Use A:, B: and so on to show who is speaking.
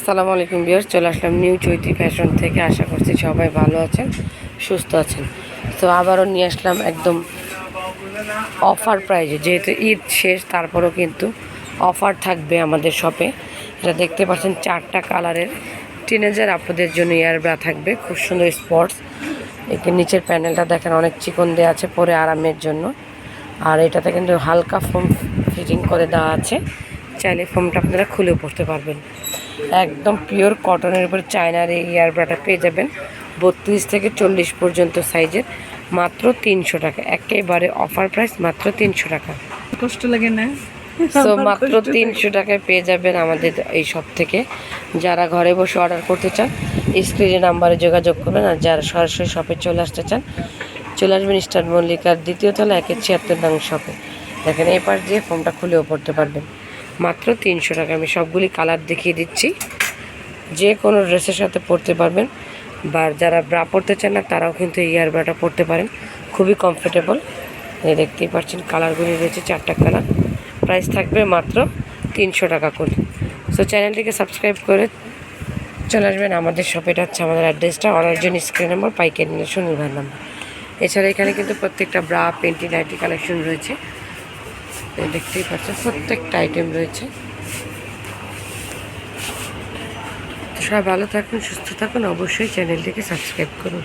A: আসসালামু আলাইকুম বিয়ার চলে আসলাম নিউ চৈতি ফ্যাশন থেকে। আশা করছি সবাই ভালো আছেন, সুস্থ আছেন। তো আবারও নিয়ে আসলাম একদম অফার প্রাইজে যেহেতু ঈদ শেষ, তারপরও কিন্তু অফার থাকবে আমাদের শপে এটা দেখতে পাচ্ছেন, চারটা কালারের। টিনেজার আপনাদের জন্য ইয়ারব্রা থাকবে, খুব সুন্দর স্পটস একে নিচের প্যানেলটা দেখেন, অনেক চিকন দেওয়া আছে পরে আরামের জন্য। আর এটাতে কিন্তু হালকা ফোম ফিটিং করে দেওয়া আছে। চাইলে ফোমটা আপনারা খুলেও পড়তে পারবেন। একদম পিওর কটনের উপর চায়নার এই ইয়ারব্রাটা পেয়ে যাবেন। বত্রিশ থেকে চল্লিশ পর্যন্ত সাইজের মাত্র তিনশো টাকা। একেবারে অফার প্রাইস মাত্র তিনশো টাকা।
B: কষ্ট লাগে না?
A: সো মাত্র তিনশো টাকায় পেয়ে যাবেন আমাদের এই শপ থেকে। যারা ঘরে বসে অর্ডার করতে চান স্ক্রিনে নাম্বারে যোগাযোগ করবেন। আর যারা সরাসরি শপে চলে আসতে চান চলে আসবেন স্টার মল্লিকার দ্বিতীয় তলা একের ছিয়াত্তর নং শপে দেখেন এই পাশ দিয়ে ফোনটা খুলেও পড়তে পারবেন। মাত্র তিনশো টাকা। আমি সবগুলি কালার দেখিয়ে দিচ্ছি। যে কোনো ড্রেসের সাথে পরতে পারবেন। বা যারা ব্রা পরতে চান না, তারাও কিন্তু এই ইয়ার ব্রাটা পরতে পারেন। খুবই কমফোর্টেবল দেখতেই পাচ্ছেন, কালারগুলি রয়েছে চারটা কালার। প্রাইস থাকবে মাত্র তিনশো টাকা করে। সো চ্যানেলটিকে সাবস্ক্রাইব করে চলে আসবেন আমাদের শপে এটা হচ্ছে আমাদের অ্যাড্রেসটা অর্ডার জন্য স্ক্রিন নাম্বার পাইকারি নিয়ে সুনির্ভর নাম্বার। এছাড়া এখানে কিন্তু প্রত্যেকটা ব্রা, পেন্টি, নাইটি কালেকশন রয়েছে। দেখতেই পাচ্ছেন প্রত্যেকটা আইটেম রয়েছে। সবাই ভালো থাকুন সুস্থ থাকুন অবশ্যই চ্যানেলটিকে সাবস্ক্রাইব করুন।